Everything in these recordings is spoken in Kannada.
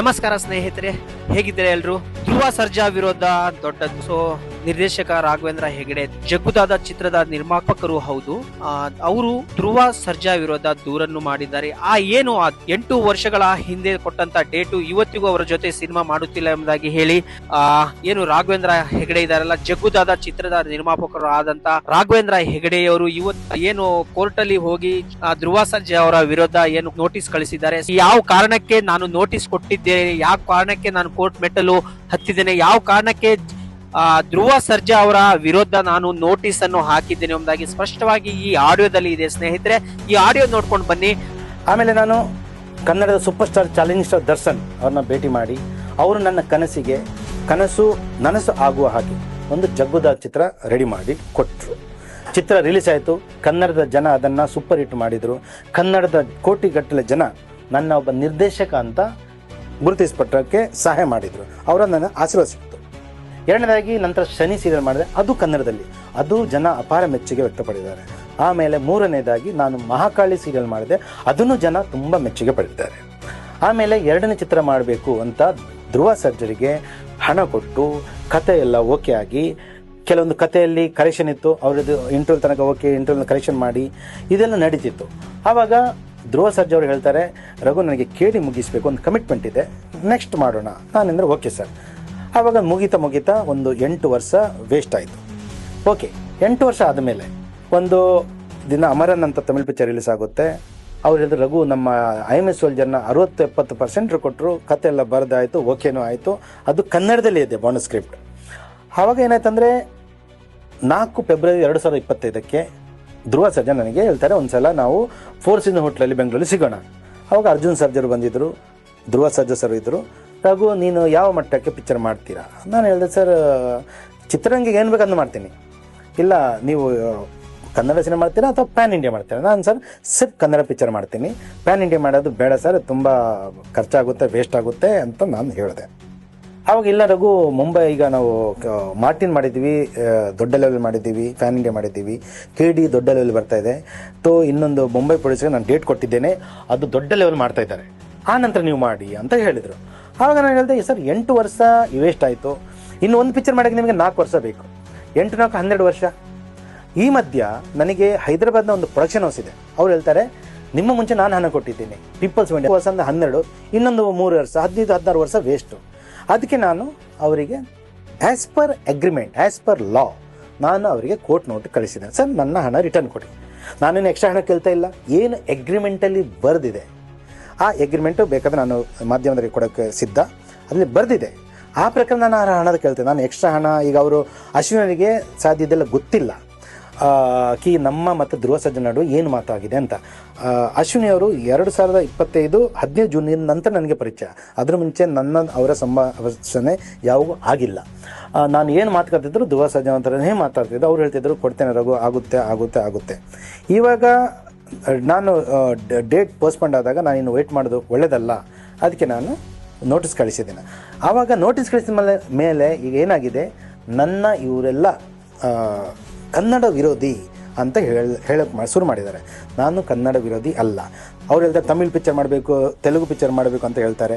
ನಮಸ್ಕಾರ ಸ್ನೇಹಿತರೆ ಹೇಗಿದ್ದೀರಾ ಎಲ್ಲರೂ ಯುವ ಸರ್ಜಾ ವಿರೋಧ ದೊಡ್ಡದು. ಸೊ ನಿರ್ದೇಶಕ ರಾಘವೇಂದ್ರ ಹೆಗಡೆ ಜಗ್ಗುದಾದ ಚಿತ್ರದ ನಿರ್ಮಾಪಕರು ಹೌದು. ಅವರು ಧ್ರುವ ಸರ್ಜಾ ವಿರೋಧ ದೂರನ್ನು ಮಾಡಿದ್ದಾರೆ. ಆ, ಏನು, ಆ ಎಂಟು ವರ್ಷಗಳ ಹಿಂದೆ ಕೊಟ್ಟಂತ ಡೇಟು ಇವತ್ತಿಗೂ ಅವರ ಜೊತೆ ಸಿನಿಮಾ ಮಾಡುತ್ತಿಲ್ಲ ಎಂಬುದಾಗಿ ಹೇಳಿ, ಆ, ಏನು, ರಾಘವೇಂದ್ರ ಹೆಗಡೆ ಇದಾರಲ್ಲ ಜಗ್ಗುದಾದ ಚಿತ್ರದ ನಿರ್ಮಾಪಕರು ಆದಂತ ರಾಘವೇಂದ್ರ ಹೆಗಡೆಯವರು ಇವತ್ತು ಏನು ಕೋರ್ಟ್ ಅಲ್ಲಿ ಹೋಗಿ ಧ್ರುವ ಸರ್ಜಾ ಅವರ ವಿರೋಧ ಏನು ನೋಟಿಸ್ ಕಳಿಸಿದ್ದಾರೆ. ಯಾವ ಕಾರಣಕ್ಕೆ ನಾನು ನೋಟಿಸ್ ಕೊಟ್ಟಿದ್ದೆ ಯಾವ ಕಾರಣಕ್ಕೆ ನಾನು ಕೋರ್ಟ್ ಮೆಟ್ಟಲು ಹತ್ತಿದ್ದೇನೆ, ಯಾವ ಕಾರಣಕ್ಕೆ ಧ್ರುವ ಸರ್ಜಾ ಅವರ ವಿರುದ್ಧ ನಾನು ನೋಟಿಸ್ ಅನ್ನು ಹಾಕಿದ್ದೇನೆ ಎಂಬುದಾಗಿ ಸ್ಪಷ್ಟವಾಗಿ ಈ ಆಡಿಯೋದಲ್ಲಿ ಇದೆ. ಸ್ನೇಹಿತರೆ, ಈ ಆಡಿಯೋ ನೋಡ್ಕೊಂಡು ಬನ್ನಿ. ಆಮೇಲೆ ನಾನು ಕನ್ನಡದ super star challenge star Darshan ಅವ್ರನ್ನ ಭೇಟಿ ಮಾಡಿ, ಅವರು ನನ್ನ ಕನಸಿಗೆ ಕನಸು, ನನಸು ಆಗುವ ಹಾಗೆ ಒಂದು ಜಗ್ಗುದ ಚಿತ್ರ ರೆಡಿ ಮಾಡಿ ಕೊಟ್ಟರು ಚಿತ್ರ ರಿಲೀಸ್ ಆಯಿತು. ಕನ್ನಡದ ಜನ ಅದನ್ನು ಸೂಪರ್ ಹಿಟ್ ಮಾಡಿದರು. ಕನ್ನಡದ ಕೋಟಿಗಟ್ಟಲೆ ಜನ ನನ್ನ ಒಬ್ಬ ನಿರ್ದೇಶಕ ಅಂತ ಗುರುತಿಸ್ಪಟ್ಟಕ್ಕೆ ಸಹಾಯ ಮಾಡಿದರು. ಅವರ ನನ್ನ ಎರಡನೇದಾಗಿ ನಂತರ ಶನಿ ಸೀರಿಯಲ್ ಮಾಡಿದೆ. ಅದು ಕನ್ನಡದಲ್ಲಿ. ಅದು ಜನ ಅಪಾರ ಮೆಚ್ಚುಗೆ ವ್ಯಕ್ತಪಡಿದ್ದಾರೆ. ಆಮೇಲೆ ಮೂರನೇದಾಗಿ ನಾನು ಮಹಾಕಾಳಿ ಸೀರಿಯಲ್ ಮಾಡಿದೆ. ಅದನ್ನು ಜನ ತುಂಬ ಮೆಚ್ಚುಗೆ ಪಡೆದಿದ್ದಾರೆ ಆಮೇಲೆ ಎರಡನೇ ಚಿತ್ರ ಮಾಡಬೇಕು ಅಂತ ಧ್ರುವ ಸರ್ಜರಿಗೆ ಹಣ ಕೊಟ್ಟು ಕತೆ ಎಲ್ಲ ಓಕೆ ಆಗಿ, ಕೆಲವೊಂದು ಕಥೆಯಲ್ಲಿ ಕರೆಕ್ಷನ್ ಇತ್ತು. ಅವ್ರದ್ದು ಇಂಟ್ರೋಲ್ ತನಕ ಓಕೆ ಇಂಟ್ರೋಲ್ ಕರೆಕ್ಷನ್ ಮಾಡಿ ಇದೆಲ್ಲ ನಡೀತಿತ್ತು. ಆವಾಗ ಧ್ರುವ ಸರ್ಜ್ ಅವರು ಹೇಳ್ತಾರೆ, ರಘು, ನನಗೆ ಕೇಳಿ ಮುಗಿಸ್ಬೇಕು. ಒಂದು ಕಮಿಟ್ಮೆಂಟ್ ಇದೆ. ನೆಕ್ಸ್ಟ್ ಮಾಡೋಣ. ನಾನೆಂದರೆ ಓಕೆ ಸರ್ ಆವಾಗ ಮುಗಿತಾ ಮುಗಿತಾ ಒಂದು ಎಂಟು ವರ್ಷ ವೇಸ್ಟ್ ಆಯಿತು. ಓಕೆ ಎಂಟು ವರ್ಷ ಆದಮೇಲೆ ಒಂದು ದಿನ ಅಮರನ್ ಅಂತ ತಮಿಳ್ ಪಿಕ್ಚರ್ ರಿಲೀಸ್ ಆಗುತ್ತೆ. ಅವ್ರು ಹೇಳಿದ್ರು, ರಘು, ನಮ್ಮ ಐ ಎಂ ಎಸ್ ಸೋಲ್ಜರ್ನ ಅರವತ್ತು ಎಪ್ಪತ್ತು ಪರ್ಸೆಂಟ್ ಕೊಟ್ಟರು ಕತೆ ಎಲ್ಲ ಬರೆದಾಯಿತು ಓಕೆನೂ ಆಯಿತು. ಅದು ಕನ್ನಡದಲ್ಲಿ ಇದೆ ಬಾಂಡ್ ಸ್ಕ್ರಿಪ್ಟ್ ಆವಾಗ ಏನಾಯ್ತಂದರೆ, ನಾಲ್ಕು ಫೆಬ್ರವರಿ ಎರಡು ಸಾವಿರದ ಇಪ್ಪತ್ತೈದಕ್ಕೆ ಧ್ರುವ ಸರ್ಜಾ ನನಗೆ ಹೇಳ್ತಾರೆ, ಒಂದ್ಸಲ ನಾವು ಫೋರ್ ಹೋಟ್ಲಲ್ಲಿ ಬೆಂಗಳೂರಲ್ಲಿ ಸಿಗೋಣ. ಅವಾಗ ಅರ್ಜುನ್ ಸರ್ಜರು ಬಂದಿದ್ದರು ಧ್ರುವ ಸರ್ಜಾ ಸರ್ ಇದ್ದರು ರಘು ನೀನು ಯಾವ ಮಟ್ಟಕ್ಕೆ ಪಿಕ್ಚರ್ ಮಾಡ್ತೀರಾ? ನಾನು ಹೇಳಿದೆ, ಸರ್ ಚಿತ್ರರಂಗಿಗೆ ಏನು ಬೇಕಂದು ಮಾಡ್ತೀನಿ. ಇಲ್ಲ, ನೀವು ಕನ್ನಡ ಸಿನಿಮಾ ಮಾಡ್ತೀರಾ ಅಥವಾ ಪ್ಯಾನ್ ಇಂಡಿಯಾ ಮಾಡ್ತೀರಾ? ನಾನು, ಸರ್, ಸಿರ್ಫ್ ಕನ್ನಡ ಪಿಕ್ಚರ್ ಮಾಡ್ತೀನಿ. ಪ್ಯಾನ್ ಇಂಡಿಯಾ ಮಾಡೋದು ಬೇಡ, ಸರ್, ತುಂಬ ಖರ್ಚಾಗುತ್ತೆ ವೇಸ್ಟ್ ಆಗುತ್ತೆ ಅಂತ ನಾನು ಹೇಳಿದೆ. ಅವಾಗ ಇಲ್ಲ, ರಘು, ಮುಂಬೈ ಈಗ ನಾವು ಮಾರ್ಟಿನ್ ಮಾಡಿದ್ದೀವಿ ದೊಡ್ಡ ಲೆವೆಲ್ ಮಾಡಿದ್ದೀವಿ ಫ್ಯಾನ್ ಇಂಡಿಯಾ ಮಾಡಿದ್ದೀವಿ. ಕೆ ಡಿ ದೊಡ್ಡ ಲೆವೆಲ್ ಬರ್ತಾ ಇದೆ. ತೋ, ಇನ್ನೊಂದು ಮುಂಬೈ ಪೊಲೀಸ್ಗೆ ನಾನು ಡೇಟ್ ಕೊಟ್ಟಿದ್ದೇನೆ. ಅದು ದೊಡ್ಡ ಲೆವೆಲ್ ಮಾಡ್ತಾ ಇದ್ದಾರೆ. ಆ ನಂತರ ನೀವು ಮಾಡಿ ಅಂತ ಹೇಳಿದರು. ಆವಾಗ ನಾನು ಹೇಳಿದೆ ಸರ್, ಎಂಟು ವರ್ಷ ವೇಸ್ಟ್ ಆಯಿತು. ಇನ್ನು ಒಂದು ಪಿಕ್ಚರ್ ಮಾಡೋಕ್ಕೆ ನಿಮಗೆ ನಾಲ್ಕು ವರ್ಷ ಬೇಕು. ಎಂಟು, ನಾಲ್ಕು, ಹನ್ನೆರಡು ವರ್ಷ? ಈ ಮಧ್ಯ ನನಗೆ ಹೈದರಾಬಾದ್ನ ಒಂದು ಪ್ರೊಡಕ್ಷನ್ ಹೌಸ್ ಇದೆ. ಅವ್ರು ಹೇಳ್ತಾರೆ, ನಿಮ್ಮ ಮುಂಚೆ ನಾನು ಹಣ ಕೊಟ್ಟಿದ್ದೀನಿ. ಪೀಪಲ್ಸ್ ಮೆಂಟ್ ವರ್ಷ ಅಂದರೆ ಹನ್ನೆರಡು, ಇನ್ನೊಂದು ಮೂರು ವರ್ಷ, ಹದಿನೈದು, ಹದಿನಾರು ವರ್ಷ ವೇಸ್ಟು ಅದಕ್ಕೆ ನಾನು ಅವರಿಗೆ as per agreement as per law ನಾನು ಅವರಿಗೆ ಕೋರ್ಟ್ ನೋಟ್ ಕಳಿಸಿದೆ. ಸರ್, ನನ್ನ ಹಣ ರಿಟರ್ನ್ ಕೊಡಿ. ನಾನೇನು ಎಕ್ಸ್ಟ್ರಾ ಹಣ ಕೇಳ್ತಾ ಇಲ್ಲ. ಏನು ಅಗ್ರಿಮೆಂಟಲ್ಲಿ ಬರೆದಿದೆ? ಆ ಎಗ್ರಿಮೆಂಟು ಬೇಕಾದ್ರೆ ನಾನು ಮಾಧ್ಯಮದಲ್ಲಿ ಕೊಡೋಕ್ಕೆ ಸಿದ್ಧ. ಅಲ್ಲಿ ಬರೆದಿದೆ. ಆ ಪ್ರಕಾರ ನಾನು ಆ ಹಣದ ಕೇಳ್ತೇನೆ. ನಾನು ಎಕ್ಸ್ಟ್ರಾ ಹಣ, ಈಗ ಅವರು ಅಶ್ವಿನರಿಗೆ ಸಾಧ್ಯ ಇದೆಲ್ಲ ಗೊತ್ತಿಲ್ಲ ಕಿ ನಮ್ಮ ಮತ್ತು ಧ್ರುವ ಸಜ್ಜನ ನಡು ಏನು ಮಾತಾಗಿದೆ ಅಂತ. ಅಶ್ವಿನಿ ಅವರು ಎರಡು ಸಾವಿರದ ಇಪ್ಪತ್ತೈದು ಹದಿನೈದು ಜೂನ್ ನಂತರ ನನಗೆ ಪರಿಚಯ. ಅದರ ಮುಂಚೆ ನನ್ನ, ಅವರ ಸಂಭಾಷಣೆ ಯಾವಾಗೂ ಆಗಿಲ್ಲ. ನಾನು ಏನು ಮಾತುಕತಿದ್ರು ಧ್ರುವ ಸಜ್ಜನ ಅಂತಲೇ ಮಾತಾಡ್ತಿದ್ದೆ. ಅವ್ರು ಹೇಳ್ತಿದ್ರು, ಕೊಡ್ತೇನೆ ರಘು, ಆಗುತ್ತೆ ಆಗುತ್ತೆ ಆಗುತ್ತೆ. ಇವಾಗ ನಾನು ಡೇಟ್ ಪೋಸ್ಟ್ಪೋಂಡ್ ಆದಾಗ ನಾನು ಇನ್ನು ವೆಯ್ಟ್ ಮಾಡೋದು ಒಳ್ಳೆಯದಲ್ಲ ಅದಕ್ಕೆ ನಾನು ನೋಟಿಸ್ ಕಳಿಸಿದ್ದೇನೆ. ಆವಾಗ ನೋಟಿಸ್ ಕಳಿಸಿದ ಮೇಲೆ ಮೇಲೆ ಈಗ ಏನಾಗಿದೆ? ನನ್ನ ಇವರೆಲ್ಲ ಕನ್ನಡ ವಿರೋಧಿ ಅಂತ ಹೇಳ ಶುರು ಮಾಡಿದ್ದಾರೆ. ನಾನು ಕನ್ನಡ ವಿರೋಧಿ ಅಲ್ಲ. ಅವ್ರು ಹೇಳ್ತಾರೆ, ತಮಿಳ್ ಪಿಕ್ಚರ್ ಮಾಡಬೇಕು, ತೆಲುಗು ಪಿಕ್ಚರ್ ಮಾಡಬೇಕು ಅಂತ ಹೇಳ್ತಾರೆ.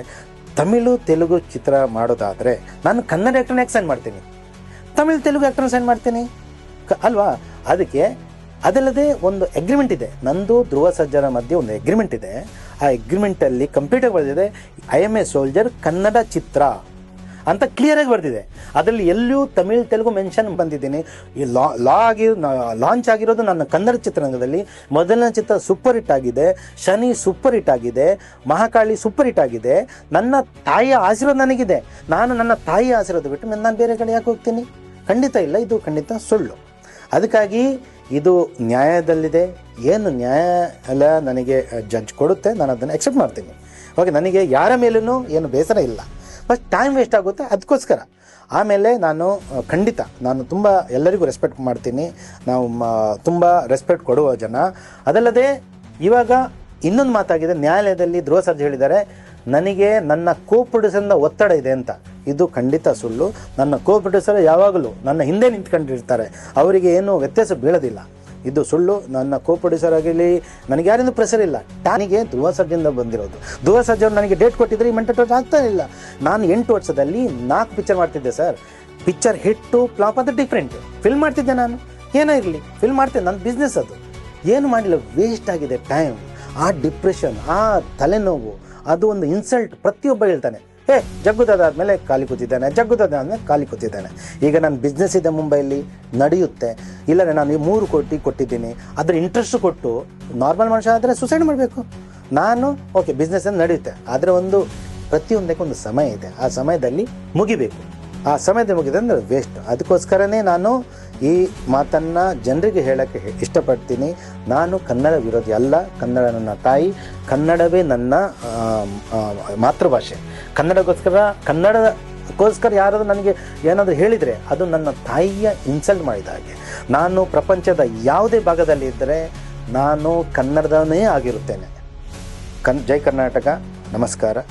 ತಮಿಳು, ತೆಲುಗು ಚಿತ್ರ ಮಾಡೋದಾದರೆ ನಾನು ಕನ್ನಡ ಆ್ಯಕ್ಟರ್ನ ಯಾಕೆ ಸೈನ್ ಮಾಡ್ತೀನಿ? ತಮಿಳು, ತೆಲುಗು ಆ್ಯಕ್ಟರ್ನ ಸೈನ್ ಮಾಡ್ತೀನಿ? ಅಲ್ವಾ? ಅದಕ್ಕೆ ಅದಲ್ಲದೆ ಒಂದು ಅಗ್ರಿಮೆಂಟ್ ಇದೆ. ನಂದು ಧ್ರುವ ಸಜ್ಜನ ಮಧ್ಯೆ ಒಂದು ಅಗ್ರಿಮೆಂಟ್ ಇದೆ. ಆ ಅಗ್ರಿಮೆಂಟಲ್ಲಿ ಕಂಪ್ಯೂಟರ್ ಬರೆದಿದೆ I am a soldier Kannada ಚಿತ್ರ ಅಂತ ಕ್ಲಿಯರಾಗಿ ಬರೆದಿದೆ. ಅದರಲ್ಲಿ ಎಲ್ಲೂ ತಮಿಳ್, ತೆಲುಗು ಮೆನ್ಷನ್ ಬಂದಿದ್ದೀನಿ. ಈ ಲಾ ಲಾ ಆಗಿ ಲಾಂಚ್ ಆಗಿರೋದು ನನ್ನ ಕನ್ನಡ ಚಿತ್ರರಂಗದಲ್ಲಿ. ಮೊದಲನೇ ಚಿತ್ರ ಸೂಪರ್ ಹಿಟ್ ಆಗಿದೆ, ಶನಿ ಸೂಪರ್ ಹಿಟ್ ಆಗಿದೆ, ಮಹಾಕಾಳಿ ಸೂಪರ್ ಹಿಟ್ ಆಗಿದೆ. ನನ್ನ ತಾಯಿಯ ಆಶೀರ್ವಾದ ನನಗಿದೆ. ನಾನು ನನ್ನ ತಾಯಿಯ ಆಶೀರ್ವಾದ ಬಿಟ್ಟು ನಾನು ಬೇರೆ ಕಡೆ ಯಾಕೆ ಹೋಗ್ತೀನಿ? ಖಂಡಿತ ಇಲ್ಲ, ಇದು ಖಂಡಿತ ಸುಳ್ಳು. ಅದಕ್ಕಾಗಿ ಇದು ನ್ಯಾಯದಲ್ಲಿದೆ. ಏನು ನ್ಯಾಯಾಲಯ ನನಗೆ ಜಡ್ಜ್ ಕೊಡುತ್ತೆ, ನಾನು ಅದನ್ನು ಎಕ್ಸೆಪ್ಟ್ ಮಾಡ್ತೀನಿ. ಓಕೆ ನನಗೆ ಯಾರ ಮೇಲೂ ಏನು ಬೇಸರ ಇಲ್ಲ. ಫಸ್ಟ್ ಟೈಮ್ ವೇಸ್ಟ್ ಆಗುತ್ತೆ ಅದಕ್ಕೋಸ್ಕರ ಆಮೇಲೆ ನಾನು ಖಂಡಿತ ನಾನು ತುಂಬ ಎಲ್ಲರಿಗೂ ರೆಸ್ಪೆಕ್ಟ್ ಮಾಡ್ತೀನಿ. ನಾವು ತುಂಬ ರೆಸ್ಪೆಕ್ಟ್ ಕೊಡುವ ಜನ. ಅದಲ್ಲದೆ, ಇವಾಗ ಇನ್ನೊಂದು ಮಾತಾಗಿದೆ, ನ್ಯಾಯಾಲಯದಲ್ಲಿ ಧ್ರುವ ಸರ್ಜ್ ಹೇಳಿದ್ದಾರೆ, ನನಗೆ ನನ್ನ ಕೋ ಒತ್ತಡ ಇದೆ ಅಂತ. ಇದು ಖಂಡಿತ ಸುಳ್ಳು. ನನ್ನ ಕೋ ಪ್ರೊಡ್ಯೂಸರ್ ಯಾವಾಗಲೂ ನನ್ನ ಹಿಂದೆ ನಿಂತ್ಕೊಂಡಿರ್ತಾರೆ. ಅವರಿಗೆ ಏನು ವ್ಯತ್ಯಾಸ ಬೀಳೋದಿಲ್ಲ. ಇದು ಸುಳ್ಳು. ನನ್ನ ಕೋ ಪ್ರೊಡ್ಯೂಸರ್ ಆಗಿರಲಿ, ನನಗೆ ಯಾರಿಂದ ಪ್ರೆಸರ್ ಇಲ್ಲ. ಟಾನಿಗೆ ಧ್ರುವ ಸರ್ಜಿಂದ ಬಂದಿರೋದು. ಧ್ರುವ ಸರ್ಜಿ ಅವ್ರು ನನಗೆ ಡೇಟ್ ಕೊಟ್ಟಿದ್ರೆ ಈ ಮೆಂಟಲ್ ಆಗ್ತಾ ಇಲ್ಲ. ನಾನು ಎಂಟು ವರ್ಷದಲ್ಲಿ ನಾಲ್ಕು ಪಿಕ್ಚರ್ ಮಾಡ್ತಿದ್ದೆ ಸರ್ ಪಿಕ್ಚರ್ ಹಿಟ್ಟು ಫ್ಲಾಪ್ ಅದು ಡಿಫ್ರೆಂಟ್ ಫಿಲ್ಮ್ ಮಾಡ್ತಿದ್ದೆ ನಾನು. ಏನೋ ಇರಲಿ. ಫಿಲ್ಮ್ ಮಾಡ್ತಿದ್ದೆ. ನನ್ನ ಬಿಸ್ನೆಸ್ ಅದು. ಏನು ಮಾಡಿಲ್ಲ. ವೇಸ್ಟ್ ಆಗಿದೆ ಟೈಮ್ ಆ ಡಿಪ್ರೆಷನ್ ಆ ತಲೆನೋವು, ಅದು ಒಂದು ಇನ್ಸಲ್ಟ್ ಪ್ರತಿಯೊಬ್ಬ ಹೇಳ್ತಾನೆ. ಏ ಜಗ್ಗುದಾದ್ಮೇಲೆ ಖಾಲಿ ಕೂತಿದ್ದಾನೆ ಜಗ್ಗುದಾದ್ಮೇಲೆ ಖಾಲಿ ಕೂತಿದ್ದಾನೆ. ಈಗ ನನ್ನ ಬಿಸ್ನೆಸ್ ಇದೆ ಮುಂಬೈಲಿ, ನಡೆಯುತ್ತೆ. ಇಲ್ಲಾಂದರೆ ನಾನು ಈ ಮೂರು ಕೋಟಿ ಕೊಟ್ಟಿದ್ದೀನಿ. ಅದ್ರ ಇಂಟ್ರೆಸ್ಟ್ ಕೊಟ್ಟು ನಾರ್ಮಲ್ ಮನುಷ್ಯ ಆದರೆ ಸುಸೈಡ್ ಮಾಡಬೇಕು. ನಾನು ಓಕೆ ಬಿಸ್ನೆಸ್ ನಡೆಯುತ್ತೆ. ಆದರೆ ಒಂದು, ಪ್ರತಿಯೊಂದಕ್ಕೆ ಒಂದು ಸಮಯ ಇದೆ. ಆ ಸಮಯದಲ್ಲಿ ಮುಗಿಬೇಕು. ಆ ಸಮಯದಲ್ಲಿ ಮುಗಿದ ಅಂದರೆ ವೇಸ್ಟ್ ಅದಕ್ಕೋಸ್ಕರನೇ ನಾನು ಈ ಮಾತನ್ನು ಜನರಿಗೆ ಹೇಳೋಕ್ಕೆ ಇಷ್ಟಪಡ್ತೀನಿ. ನಾನು ಕನ್ನಡ ವಿರೋಧಿ ಅಲ್ಲ. ಕನ್ನಡ ನನ್ನ ತಾಯಿ. ಕನ್ನಡವೇ ನನ್ನ ಮಾತೃಭಾಷೆ. ಕನ್ನಡಕ್ಕೋಸ್ಕರ ಕನ್ನಡಕ್ಕೋಸ್ಕರ ಯಾರಾದರೂ ನನಗೆ ಏನಾದರೂ ಹೇಳಿದರೆ ಅದು ನನ್ನ ತಾಯಿಯ ಇನ್ಸಲ್ಟ್ ಮಾಡಿದ ಹಾಗೆ. ನಾನು ಪ್ರಪಂಚದ ಯಾವುದೇ ಭಾಗದಲ್ಲಿ ಇದ್ದರೆ ನಾನು ಕನ್ನಡದವನೇ ಆಗಿರುತ್ತೇನೆ. ಕನ್ ಜೈ ಕರ್ನಾಟಕ. ನಮಸ್ಕಾರ.